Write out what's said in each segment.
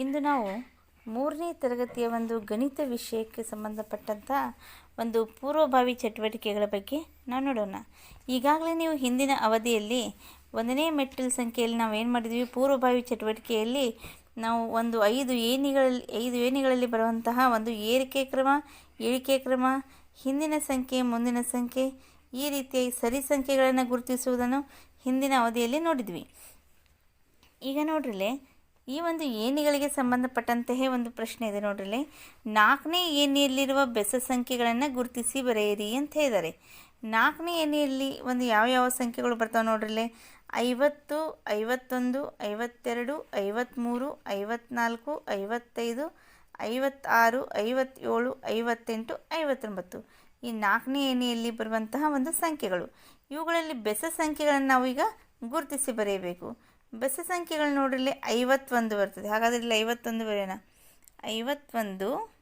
ಇಂದು ನಾವು ಮೂರನೇ ತರಗತಿಯ ಒಂದು ಗಣಿತ ವಿಷಯಕ್ಕೆ ಸಂಬಂಧಪಟ್ಟಂಥ ಒಂದು ಪೂರ್ವಭಾವಿ ಚಟುವಟಿಕೆಗಳ ಬಗ್ಗೆ ನಾವು ನೋಡೋಣ. ಈಗಾಗಲೇ ನೀವು ಹಿಂದಿನ ಅವಧಿಯಲ್ಲಿ ಒಂದನೇ ಮೆಟ್ಟಿಲು ಸಂಖ್ಯೆಯಲ್ಲಿ ನಾವು ಏನು ಮಾಡಿದ್ವಿ? ಪೂರ್ವಭಾವಿ ಚಟುವಟಿಕೆಯಲ್ಲಿ ನಾವು ಒಂದು ಐದು ಏಣಿಗಳಲ್ಲಿ ಐದು ಏಣಿಗಳಲ್ಲಿ ಬರುವಂತಹ ಒಂದು ಏರಿಕೆ ಕ್ರಮ, ಇಳಿಕೆ ಕ್ರಮ, ಹಿಂದಿನ ಸಂಖ್ಯೆ, ಮುಂದಿನ ಸಂಖ್ಯೆ, ಈ ರೀತಿಯಾಗಿ ಸರಿ ಸಂಖ್ಯೆಗಳನ್ನು ಗುರುತಿಸುವುದನ್ನು ಹಿಂದಿನ ಅವಧಿಯಲ್ಲಿ ನೋಡಿದ್ವಿ. ಈಗ ನೋಡ್ರಿಲೆ ಈ ಒಂದು ಏಣಿಗಳಿಗೆ ಸಂಬಂಧಪಟ್ಟಂತಹ ಒಂದು ಪ್ರಶ್ನೆ ಇದೆ ನೋಡ್ರಿ ನಾಲ್ಕನೇ ಏನಿಯಲ್ಲಿರುವ ಬೆಸ ಸಂಖ್ಯೆಗಳನ್ನು ಗುರುತಿಸಿ ಬರೆಯಿರಿ ಅಂತ ಹೇಳಿದ್ದಾರೆ. ನಾಲ್ಕನೇ ಏನಿಯಲ್ಲಿ ಒಂದು ಯಾವ ಯಾವ ಸಂಖ್ಯೆಗಳು ಬರ್ತಾವೆ ನೋಡ್ರಿ ಐವತ್ತು, ಐವತ್ತೊಂದು, ಐವತ್ತೆರಡು ಐವತ್ತ್ಮೂರು ಐವತ್ನಾಲ್ಕು, ಐವತ್ತೈದು, ಐವತ್ತಾರು, ಐವತ್ತೇಳು, ಐವತ್ತೆಂಟು, ಐವತ್ತೊಂಬತ್ತು. ಈ ನಾಲ್ಕನೇ ಏಣಿಯಲ್ಲಿ ಬರುವಂತಹ ಒಂದು ಸಂಖ್ಯೆಗಳು. ಇವುಗಳಲ್ಲಿ ಬೆಸ ಸಂಖ್ಯೆಗಳನ್ನು ನಾವು ಈಗ ಗುರುತಿಸಿ ಬರೆಯಬೇಕು. ಬೆಸ ಸಂಖ್ಯೆಗಳು ನೋಡ್ರಿಲ್ಲಿ ಐವತ್ತೊಂದು ಬರ್ತದೆ. ಹಾಗಾದರೆ ಇಲ್ಲಿ ಐವತ್ತೊಂದು ಬರೆಯೋಣ. ಐವತ್ತೊಂದು,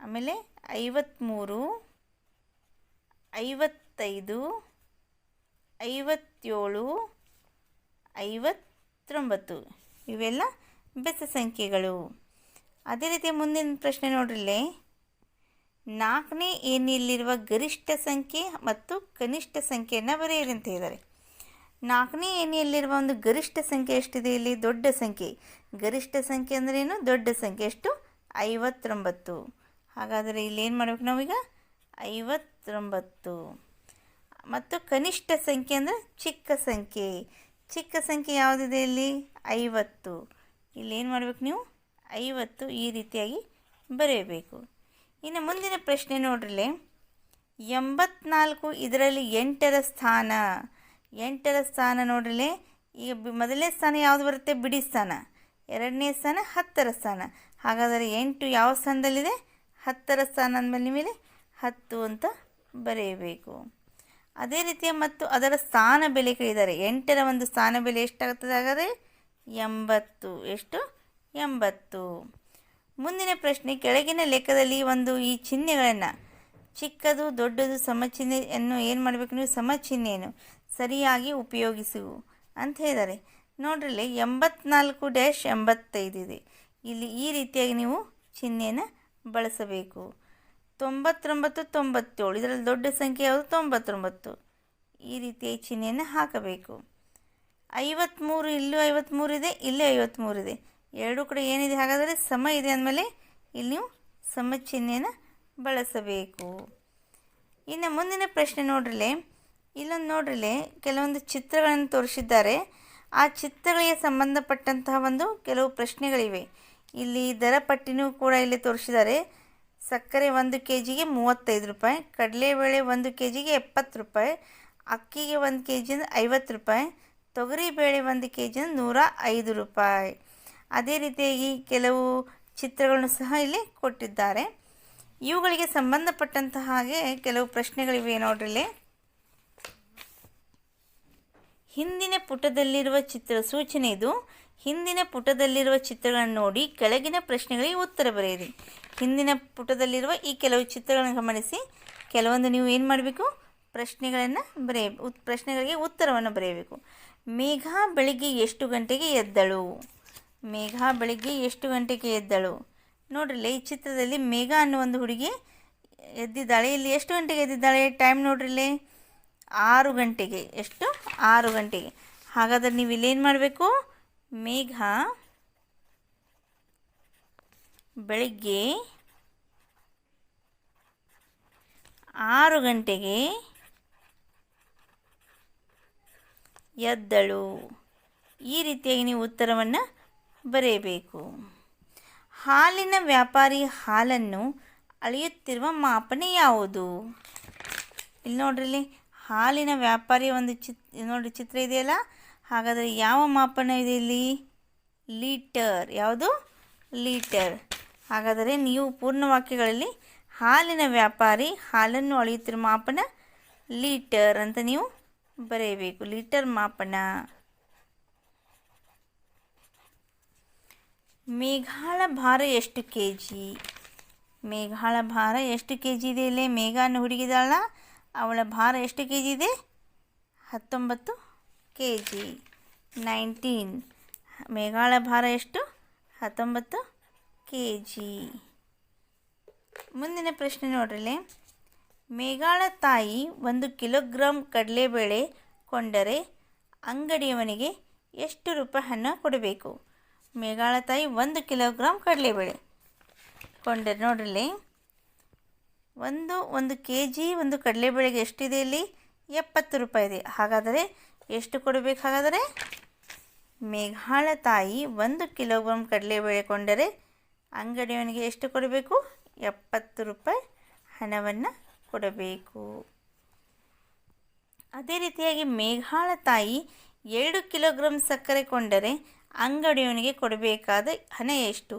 ಆಮೇಲೆ ಐವತ್ತ್ಮೂರು ಐವತ್ತೈದು, ಐವತ್ತೇಳು, ಐವತ್ತೊಂಬತ್ತು. ಇವೆಲ್ಲ ಬೆಸ ಸಂಖ್ಯೆಗಳು. ಅದೇ ರೀತಿ ಮುಂದಿನ ಪ್ರಶ್ನೆ ನೋಡ್ರಿಲ್ಲೇ ನಾಲ್ಕನೇ ಏನಿಲ್ಲಿರುವ ಗರಿಷ್ಠ ಸಂಖ್ಯೆ ಮತ್ತು ಕನಿಷ್ಠ ಸಂಖ್ಯೆಯನ್ನು ಬರೆಯಿರಿ ಅಂತ ಹೇಳಿದ್ದಾರೆ. ನಾಲ್ಕನೇ ಏಣಿಯಲ್ಲಿರುವ ಒಂದು ಗರಿಷ್ಠ ಸಂಖ್ಯೆ ಎಷ್ಟಿದೆ ಇಲ್ಲಿ? ದೊಡ್ಡ ಸಂಖ್ಯೆ. ಗರಿಷ್ಠ ಸಂಖ್ಯೆ ಅಂದ್ರೆ ಏನು? ದೊಡ್ಡ ಸಂಖ್ಯೆ. ಎಷ್ಟು? ಐವತ್ತೊಂಬತ್ತು. ಹಾಗಾದರೆ ಇಲ್ಲಿ ಏನು ಮಾಡ್ಬೇಕು ನಾವೀಗ? ಐವತ್ತೊಂಬತ್ತು. ಮತ್ತು ಕನಿಷ್ಠ ಸಂಖ್ಯೆ ಅಂದರೆ ಚಿಕ್ಕ ಸಂಖ್ಯೆ. ಚಿಕ್ಕ ಸಂಖ್ಯೆ ಯಾವುದಿದೆ ಇಲ್ಲಿ? ಐವತ್ತು. ಏನು ಮಾಡ್ಬೇಕು ನೀವು? ಐವತ್ತು ಈ ರೀತಿಯಾಗಿ ಬರೆಯಬೇಕು. ಇನ್ನು ಮುಂದಿನ ಪ್ರಶ್ನೆ ನೋಡ್ರಿಲೆ. ಎಂಬತ್ನಾಲ್ಕು ಇದರಲ್ಲಿ ಎಂಟರ ಸ್ಥಾನ. ಎಂಟರ ಸ್ಥಾನ ನೋಡ್ರಿ ಈಗ ಮೊದಲನೇ ಸ್ಥಾನ ಯಾವುದು ಬರುತ್ತೆ? ಬಿಡಿ ಸ್ಥಾನ. ಎರಡನೇ ಸ್ಥಾನ ಹತ್ತರ ಸ್ಥಾನ. ಹಾಗಾದರೆ ಎಂಟು ಯಾವ ಸ್ಥಾನದಲ್ಲಿದೆ? ಹತ್ತರ ಸ್ಥಾನ ಅಂದಮೇಲೆ ಮೇಲೆ ಹತ್ತು ಅಂತ ಬರೆಯಬೇಕು. ಅದೇ ರೀತಿಯ ಮತ್ತು ಅದರ ಸ್ಥಾನ ಬೆಲೆ ಕೇಳಿದ್ದಾರೆ ಎಂಟರ ಒಂದು ಸ್ಥಾನ ಬೆಲೆ ಎಷ್ಟಾಗುತ್ತದೆ ಹಾಗಾದರೆ? ಎಂಬತ್ತು. ಎಷ್ಟು? ಎಂಬತ್ತು. ಮುಂದಿನ ಪ್ರಶ್ನೆ, ಕೆಳಗಿನ ಲೆಕ್ಕದಲ್ಲಿ ಒಂದು ಈ ಚಿಹ್ನೆಗಳನ್ನು, ಚಿಕ್ಕದು, ದೊಡ್ಡದು, ಸಮಚಿಹ್ನೆಯನ್ನು ಏನು ಮಾಡಬೇಕು ನೀವು? ಸಮಚಿಹ್ನೆಯನ್ನು. ಸರಿಯಾಗಿ ಉಪಯೋಗಿಸುವು. ಅಂತ ಹೇಳಿದ್ದಾರೆ ನೋಡ್ರಲ್ಲಿ ಎಂಬತ್ನಾಲ್ಕು ಡ್ಯಾಶ್ ಎಂಬತ್ತೈದು ಇದೆ. ಇಲ್ಲಿ ಈ ರೀತಿಯಾಗಿ ನೀವು ಚಿಹ್ನೆಯನ್ನು ಬಳಸಬೇಕು. ತೊಂಬತ್ತೊಂಬತ್ತು, ತೊಂಬತ್ತೇಳು. ಇದರಲ್ಲಿ ದೊಡ್ಡ ಸಂಖ್ಯೆ ಯಾವುದು? ತೊಂಬತ್ತೊಂಬತ್ತು. ಈ ರೀತಿಯ ಚಿಹ್ನೆಯನ್ನು ಹಾಕಬೇಕು. ಐವತ್ತ್ಮೂರು ಇಲ್ಲೂ ಐವತ್ತ್ಮೂರು ಇದೆ, ಇಲ್ಲೇ ಐವತ್ತ್ಮೂರು ಇದೆ. ಎರಡೂ ಕಡೆ ಏನಿದೆ? ಹಾಗಾದರೆ ಸಮ ಇದೆ ಅಂದಮೇಲೆ ಇಲ್ಲಿ ನೀವು ಸಮ ಚಿಹ್ನೆಯನ್ನು ಬಳಸಬೇಕು. ಇನ್ನು ಮುಂದಿನ ಪ್ರಶ್ನೆ ನೋಡ್ರಿಲೆ ಇಲ್ಲೊಂದು ನೋಡ್ರಿಲ್ಲಿ, ಕೆಲವೊಂದು ಚಿತ್ರಗಳನ್ನು ತೋರಿಸಿದ್ದಾರೆ. ಆ ಚಿತ್ರಗಳಿಗೆ ಸಂಬಂಧಪಟ್ಟಂತಹ ಒಂದು ಕೆಲವು ಪ್ರಶ್ನೆಗಳಿವೆ. ಇಲ್ಲಿ ದರ ಪಟ್ಟಿನೂ ಕೂಡ ಇಲ್ಲಿ ತೋರಿಸಿದ್ದಾರೆ. ಸಕ್ಕರೆ ಒಂದು ಕೆ ಜಿಗೆ ಮೂವತ್ತೈದು ರೂಪಾಯಿ ಕಡಲೆಬೇಳೆ ಒಂದು ಕೆ ಜಿಗೆ ಎಪ್ಪತ್ತು ರೂಪಾಯಿ, ಅಕ್ಕಿಗೆ ಒಂದು ಕೆ ಜಿ ಅಂದರೆ ಐವತ್ತು ರೂಪಾಯಿ ತೊಗರಿಬೇಳೆ ಒಂದು ಕೆ ಜಿ ನೂರ ಐದು ರೂಪಾಯಿ. ಅದೇ ರೀತಿಯಾಗಿ ಕೆಲವು ಚಿತ್ರಗಳನ್ನು ಸಹ ಇಲ್ಲಿ ಕೊಟ್ಟಿದ್ದಾರೆ. ಇವುಗಳಿಗೆ ಸಂಬಂಧಪಟ್ಟಂತಹ ಹಾಗೆ ಕೆಲವು ಪ್ರಶ್ನೆಗಳಿವೆ ನೋಡ್ರಿಲ್ಲಿ. ಹಿಂದಿನ ಪುಟದಲ್ಲಿರುವ ಚಿತ್ರ ಸೂಚನೆ ಇದು. ಹಿಂದಿನ ಪುಟದಲ್ಲಿರುವ ಚಿತ್ರಗಳನ್ನು ನೋಡಿ ಕೆಳಗಿನ ಪ್ರಶ್ನೆಗಳಿಗೆ ಉತ್ತರ ಬರೆಯಿರಿ. ಹಿಂದಿನ ಪುಟದಲ್ಲಿರುವ ಈ ಕೆಲವು ಚಿತ್ರಗಳನ್ನು ಗಮನಿಸಿ. ಕೆಲವೊಂದು ನೀವು ಏನು ಮಾಡಬೇಕು? ಪ್ರಶ್ನೆಗಳನ್ನು ಬರೆಯ ಪ್ರಶ್ನೆಗಳಿಗೆ ಉತ್ತರವನ್ನು ಬರೆಯಬೇಕು. ಮೇಘ ಬೆಳಿಗ್ಗೆ ಎಷ್ಟು ಗಂಟೆಗೆ ಎದ್ದಳು? ಮೇಘ ಬೆಳಿಗ್ಗೆ ಎಷ್ಟು ಗಂಟೆಗೆ ಎದ್ದಳು? ನೋಡ್ರಿಲ್ಲ, ಈ ಚಿತ್ರದಲ್ಲಿ ಮೇಘ ಅನ್ನೋ ಒಂದು ಹುಡುಗಿ ಎದ್ದಿದ್ದಾಳೆ. ಇಲ್ಲಿ ಎಷ್ಟು ಗಂಟೆಗೆ ಎದ್ದಿದ್ದಾಳೆ? ಟೈಮ್ ನೋಡ್ರಿಲ್ಲಿ. ಆರು ಗಂಟೆಗೆ, ಎಷ್ಟು? ಆರು ಗಂಟೆಗೆ. ಹಾಗಾದರೆ ನೀವು ಇಲ್ಲೇನು ಮಾಡಬೇಕು? ಮೇಘ ಬೆಳಿಗ್ಗೆ ಆರು ಗಂಟೆಗೆ ಎದ್ದಳು. ಈ ರೀತಿಯಾಗಿ ನೀವು ಉತ್ತರವನ್ನು ಬರೆಯಬೇಕು. ಹಾಲಿನ ವ್ಯಾಪಾರಿ ಹಾಲನ್ನು ಅಳೆಯುತ್ತಿರುವ ಮಾಪನೆ ಯಾವುದು? ಇಲ್ಲಿ ನೋಡ್ರಿ ಹಾಲಿನ ವ್ಯಾಪಾರಿ ಒಂದು ಚಿತ್ ನೋಡಿ ಚಿತ್ರ ಇದೆಯಲ್ಲ? ಹಾಗಾದರೆ ಯಾವ ಮಾಪನ ಇದೆ ಇಲ್ಲಿ? ಲೀಟರ್. ಯಾವುದು? ಲೀಟರ್. ಹಾಗಾದರೆ ನೀವು ಪೂರ್ಣ ವಾಕ್ಯಗಳಲ್ಲಿ ಹಾಲಿನ ವ್ಯಾಪಾರಿ, ಹಾಲನ್ನು ಅಳೆಯುತ್ತಿರುವ ಮಾಪನ ಲೀಟರ್ ಅಂತ ನೀವು ಬರೆಯಬೇಕು. ಲೀಟರ್ ಮಾಪನ. ಮೇಘಾಳ ಭಾರ ಎಷ್ಟು ಕೆ ಜಿ ಮೇಘಾಳ ಭಾರ ಎಷ್ಟು ಕೆ ಜಿ ಇದೆ ಇಲ್ಲಿ? ಮೇಘ ಹುಡುಗಿದಾಳ. ಅವಳ ಭಾರ ಎಷ್ಟು ಕೆ ಜಿ ಇದೆ? ಹತ್ತೊಂಬತ್ತು ಕೆ ಜಿ ನೈನ್ಟೀನ್. ಮೇಘಾಳ ಭಾರ ಎಷ್ಟು? ಹತ್ತೊಂಬತ್ತು ಕೆ ಜಿ ಮುಂದಿನ ಪ್ರಶ್ನೆ ನೋಡ್ರಿ ಮೇಘಾಳ ತಾಯಿ ಒಂದು ಕಿಲೋಗ್ರಾಂ ಕಡಲೆಬೇಳೆ ಕೊಂಡರೆ ಅಂಗಡಿಯವನಿಗೆ ಎಷ್ಟು ರೂಪಾಯಿ ಹಣ ಕೊಡಬೇಕು? ಮೇಘಾಳ ತಾಯಿ ಒಂದು ಕಿಲೋಗ್ರಾಂ ಕಡಲೆಬೇಳೆ ಕೊಂಡರೆ ನೋಡ್ರಲ್ಲಿ ಒಂದು ಒಂದು ಕೆ ಜಿ ಒಂದು ಕಡಲೆಬೇಳೆಗೆ ಎಷ್ಟಿದೆ ಇಲ್ಲಿ? ಎಪ್ಪತ್ತು ರೂಪಾಯಿ ಇದೆ. ಹಾಗಾದರೆ ಎಷ್ಟು ಕೊಡಬೇಕು? ಹಾಗಾದರೆ ಮೇಘಾಳ ತಾಯಿ ಒಂದು ಕಿಲೋಗ್ರಾಮ್ ಕಡಲೆಬೇಳೆ ಕೊಂಡರೆ ಅಂಗಡಿಯವನಿಗೆ ಎಷ್ಟು ಕೊಡಬೇಕು? ಎಪ್ಪತ್ತು ರೂಪಾಯಿ ಹಣವನ್ನು ಕೊಡಬೇಕು. ಅದೇ ರೀತಿಯಾಗಿ ಮೇಘಾಳ ತಾಯಿ ಎರಡು ಕಿಲೋಗ್ರಾಮ್ ಸಕ್ಕರೆ ಕೊಂಡರೆ ಅಂಗಡಿಯವನಿಗೆ ಕೊಡಬೇಕಾದ ಹಣ ಎಷ್ಟು?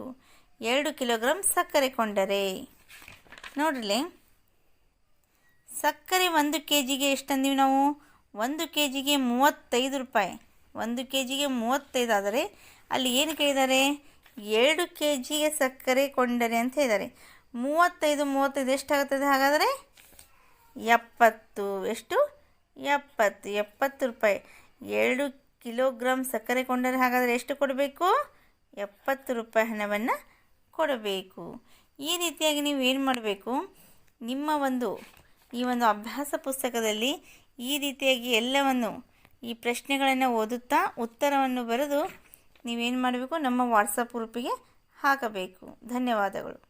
ಎರಡು ಕಿಲೋಗ್ರಾಮ್ ಸಕ್ಕರೆ ಕೊಂಡರೆ ನೋಡ್ರಿ. ಸಕ್ಕರೆ ಒಂದು ಕೆ ಜಿಗೆ ಎಷ್ಟು ಅಂದೀವಿ ನಾವು? ಒಂದು ಕೆ ಜಿಗೆ ಮೂವತ್ತೈದು ರೂಪಾಯಿ. ಒಂದು ಕೆ ಜಿಗೆ ಮೂವತ್ತೈದು ಆದರೆ ಅಲ್ಲಿ ಏನು ಕೇಳಿದ್ದಾರೆ? ಎರಡು ಕೆ ಜಿಗೆ ಸಕ್ಕರೆ ಕೊಂಡರೆ ಅಂತ ಹೇಳಿದ್ದಾರೆ. ಮೂವತ್ತೈದು ಮೂವತ್ತೈದು ಎಷ್ಟಾಗುತ್ತದೆ? ಹಾಗಾದರೆ ಎಪ್ಪತ್ತು. ಎಷ್ಟು? ಎಪ್ಪತ್ತು. ಎಪ್ಪತ್ತು ರೂಪಾಯಿ. ಎರಡು ಕಿಲೋಗ್ರಾಮ್ ಸಕ್ಕರೆ ಕೊಂಡರೆ ಹಾಗಾದರೆ ಎಷ್ಟು ಕೊಡಬೇಕು? ಎಪ್ಪತ್ತು ರೂಪಾಯಿ ಹಣವನ್ನು ಕೊಡಬೇಕು. ಈ ರೀತಿಯಾಗಿ ನೀವು ಏನು ಮಾಡಬೇಕು? ನಿಮ್ಮ ಒಂದು, ಈ ಒಂದು ಅಭ್ಯಾಸ ಪುಸ್ತಕದಲ್ಲಿ ಈ ರೀತಿಯಾಗಿ ಎಲ್ಲವನ್ನು, ಈ ಪ್ರಶ್ನೆಗಳನ್ನು ಓದುತ್ತಾ ಉತ್ತರವನ್ನು ಬರೆದು ನೀವೇನು ಮಾಡಬೇಕು? ನಮ್ಮ ವಾಟ್ಸಪ್ ಗ್ರೂಪಿಗೆ ಹಾಕಬೇಕು. ಧನ್ಯವಾದಗಳು.